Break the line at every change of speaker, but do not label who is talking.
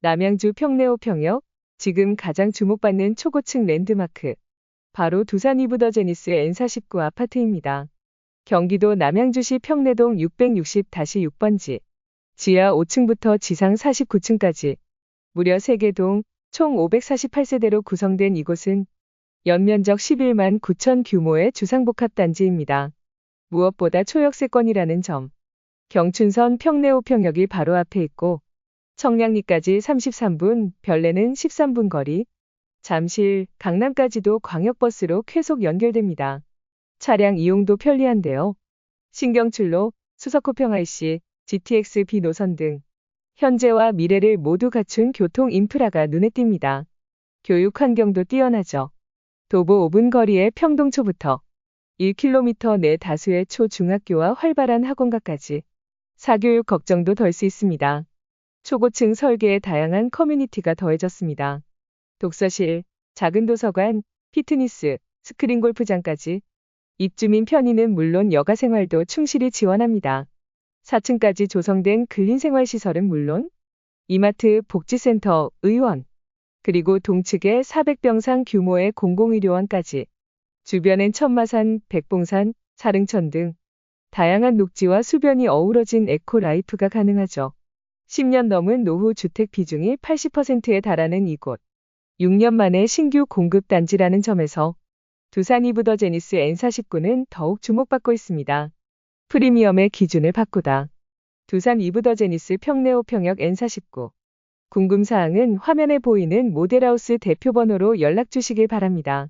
남양주 평내호 평역, 지금 가장 주목받는 초고층 랜드마크. 바로 두산 이브더제니스 N49 아파트입니다. 경기도 남양주시 평내동 660-6번지. 지하 5층부터 지상 49층까지 무려 3개 동, 총 548세대로 구성된 이곳은 연면적 11만 9천 규모의 주상복합 단지입니다. 무엇보다 초역세권이라는 점. 경춘선 평내호 평역이 바로 앞에 있고 청량리까지 33분, 별내는 13분 거리, 잠실, 강남까지도 광역버스로 쾌속 연결됩니다. 차량 이용도 편리한데요. 신경출로, 수서코평 IC, GTX B 노선 등 현재와 미래를 모두 갖춘 교통 인프라가 눈에 띕니다. 교육 환경도 뛰어나죠. 도보 5분 거리의 평동초부터 1km 내 다수의 초중학교와 활발한 학원가까지 사교육 걱정도 덜 수 있습니다. 초고층 설계에 다양한 커뮤니티가 더해졌습니다. 독서실, 작은 도서관, 피트니스, 스크린 골프장까지 입주민 편의는 물론 여가 생활도 충실히 지원합니다. 4층까지 조성된 근린 생활 시설은 물론 이마트, 복지센터, 의원, 그리고 동측에 400병상 규모의 공공의료원까지 주변엔 천마산, 백봉산, 사릉천 등 다양한 녹지와 수변이 어우러진 에코라이프가 가능하죠. 10년 넘은 노후 주택 비중이 80%에 달하는 이곳. 6년 만에 신규 공급 단지라는 점에서 두산 이브더 제니스 N49는 더욱 주목받고 있습니다. 프리미엄의 기준을 바꾸다. 두산 이브더 제니스 평내호 평역 N49. 궁금사항은 화면에 보이는 모델하우스 대표 번호로 연락 주시길 바랍니다.